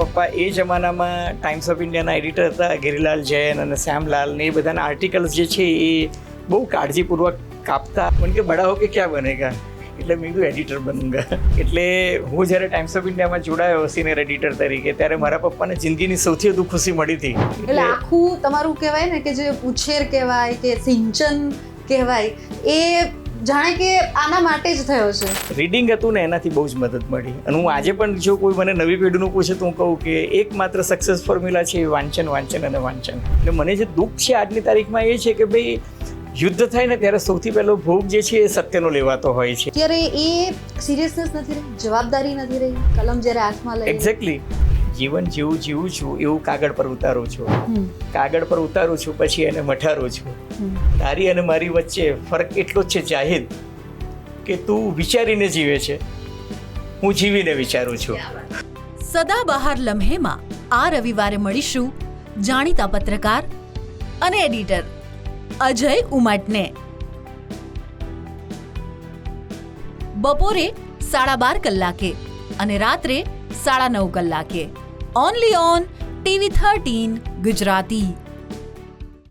પપ્પા એ જમાનામાં times of ઇન્ડિયાના એડિટર હતા, ગિરિલાલ જૈન અને શ્યામલાલ ને એ બધાના આર્ટિકલ્સ જે છે એ બહુ કાળજીપૂર્વક કાપતા. મને કે બડા હો કે ક્યાં બનેગા? એટલે મેં કીધું એડિટર બનૂંગા એટલે હું જ્યારે ટાઈમ્સ ઓફ ઇન્ડિયામાં જોડાયો સિનિયર એડિટર તરીકે, ત્યારે મારા પપ્પાને જિંદગીની સૌથી વધુ ખુશી મળી હતી. એટલે આખું તમારું કહેવાય ને કે જે ઉછેર કહેવાય કે સિંચન કહેવાય, એ જાણે કે આના માટે જ થયો છે. રીડિંગ હતું ને એનાથી બહુ જ મદદ મળી. અને હું આજે પણ જો કોઈ મને નવી પેઢીનું પૂછે તો હું કહું કે એકમાત્ર સક્સેસ ફોર્મ્યુલા છે એ વાંચન વાંચન અને વાંચન. એટલે મને જે દુઃખ છે આજની તારીખમાં એ છે કે ભાઈ યુદ્ધ થાય ને ત્યારે સૌથી પહેલો ભોગ જે છે એ સત્યનો લેવાતો હોય છે. ત્યારે એ સિરિયસનેસ નથી રહી જવાબદારી નથી રહી કલમ જ્યારે હાથમાં લઈ એક્ઝેક્ટલી જીવન જેવું જીવું છું એવું કાગળ પર ઉતારું છું. કાગળ પર ઉતારું છું પછી એને મઠારું છું. તારી અને મારી વચ્ચે ફરક એટલો જ છે જાહેર કે તું વિચારીને જીવે છે. હું જીવીને વિચારું છું. સદાબહાર લમ્હેમાં આ રવિવારે મળીશું જાણીતા પત્રકાર અને એડિટર અજય ઉમટને. બપોરે સાડા બાર કલાકે અને રાત્રે સાડા નવ કલાકે. Only on TV thirteen Gujarati